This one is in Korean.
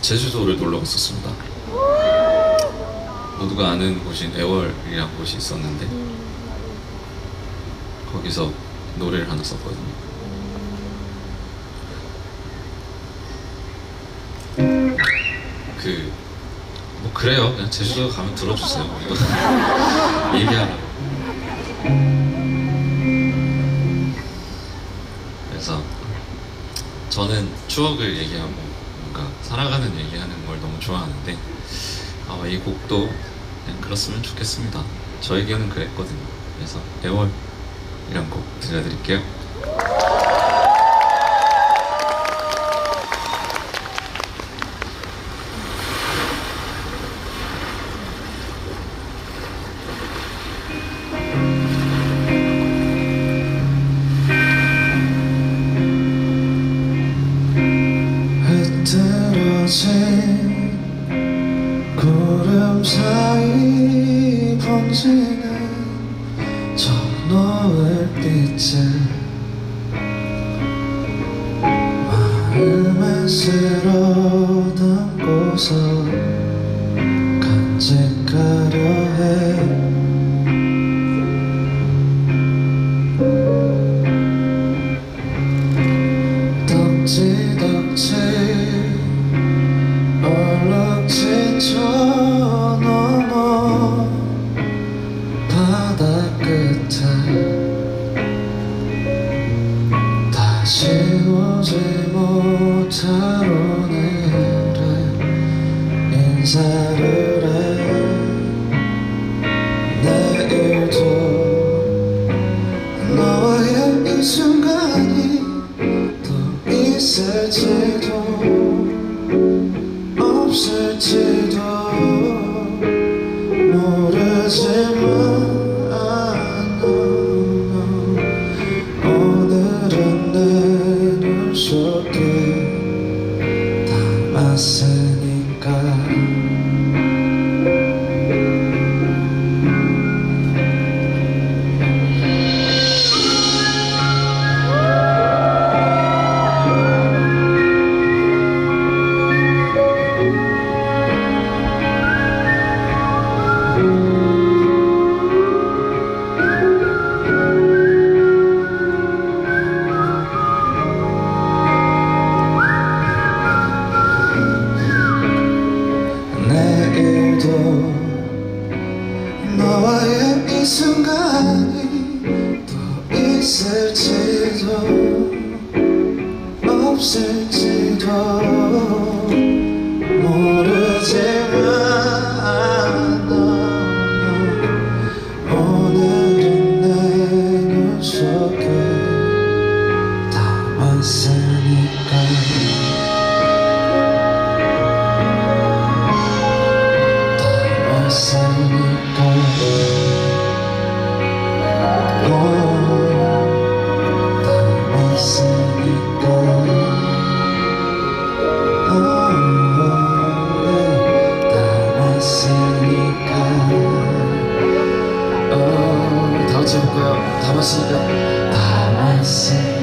제주도를 놀러 갔었습니다. 모두가 아는 곳인 애월이라는 곳이 있었는데 거기서 노래를 하나 썼거든요. 그 뭐 그래요. 그냥 제주도 가면 들어주세요. 얘기하라고. 그래서 저는 추억을 얘기하고 뭔가 살아가는 얘기하는 걸 너무 좋아하는데 아마 이 곡도 그냥 그렇으면 좋겠습니다. 저에게는 그랬거든요. 그래서 애월이란 곡 들려드릴게요. 흐트러진 구름 사이 번지는 저 노을빛을 마음에 쓸어 담고서 간직하려 오지 못할 오늘의 인사를 속에 담았을 순간이 또 있을지도 없을지도 모르지만 오늘은 내 눈 속에 다 왔으니까. 魂が魂